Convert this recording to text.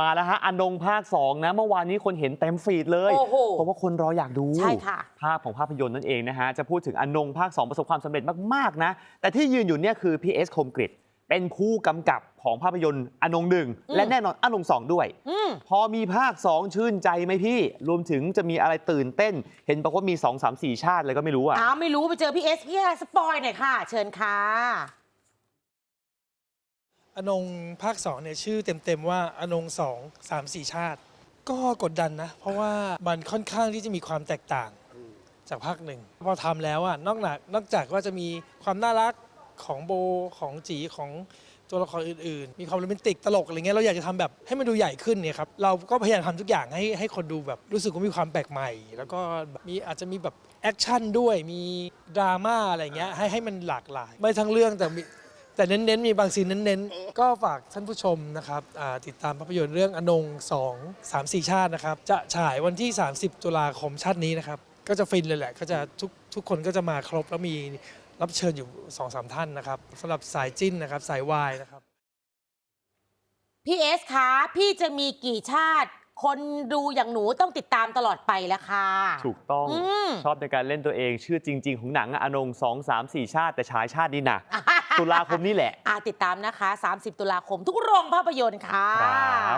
มาแล้วฮะอนงภาค 2 นะ เมื่อวานนี้คนเห็นเต็มฟีดเลย โอ้โหเพราะว่าคนรออยากดู ใช่ค่ะ ภาพของภาพยนตร์นั่นเองนะฮะ จะพูดถึงอนงภาค 2 ประสบความสำเร็จมาก ๆ นะ แต่ที่ยืนอยู่เนี่ยคือพีเอสคมกริตเป็นผู้กำกับของภาพยนตร์อนงหนึ่งอืม และแน่นอนอนงสองด้วย อืม พอมีภาค 2 ชื่นใจไหมพี่ รวมถึงจะมีอะไรตื่นเต้น เห็นบอกว่ามี 2 3 4 ชาติเลยก็ไม่รู้อะอ้าวไม่รู้ไปเจอพี่เอสพี่สปอยหน่อยค่ะ เชิญค่ะ อนงภาค2เนี่ยชื่อเต็มๆว่าอนงสองสามสี่ชาติ ก็กดดันนะ เพราะว่ามันค่อนข้างที่จะมีความแตกต่างจากภาคหนึ่งพอทำแล้วอะนอกจากนอกจากว่าจะมีความน่ารักของโบของจีของตัวละครอื่นๆ มีความโรแมนติกตลกอะไรเงี้ยเราอยากจะทำแบบให้มันดูใหญ่ขึ้นเนี่ยครับเราก็พยายามทำทุกอย่างให้ให้คนดูแบบรู้สึกว่ามีความแปลกใหม่ แล้วก็มีอาจจะมีแบบแอคชั่นด้วยมีดราม่าอะไรเงี้ยให้ให้มันหลากหลาย ไม่ทั้งเรื่องแต่ แต่เน้นๆ มีบางซีนเน้นๆ ก็ฝากท่านผู้ชมนะครับอ่าติดตามภาพยนตร์เรื่องอนง2 3 4 ชาตินะครับ จะฉายวันที่ 30 ตุลาคมชาตินี้นะครับ ก็จะฟินเลยแหละ ก็จะทุกทุกคนก็จะมาครบแล้วมีรับเชิญอยู่ 2-3 ท่านนะครับสำหรับสายจิ้นนะครับสายวายนะครับ พี่เอสคะพี่จะมีกี่ชาติ คนดูอย่างหนูต้องติดตามตลอดไปแล้วค่ะ ถูกต้องอืมชอบในการเล่นตัวเอง ชื่อจริง ๆ ของหนังอะอนง2 3 4 ชาติ แต่ฉายชาตินี้นะ ตุลาคมนี่แหละ อ่าติดตามนะคะ 30 ตุลาคมทุกโรงภาพยนตร์ค่ะ ครับ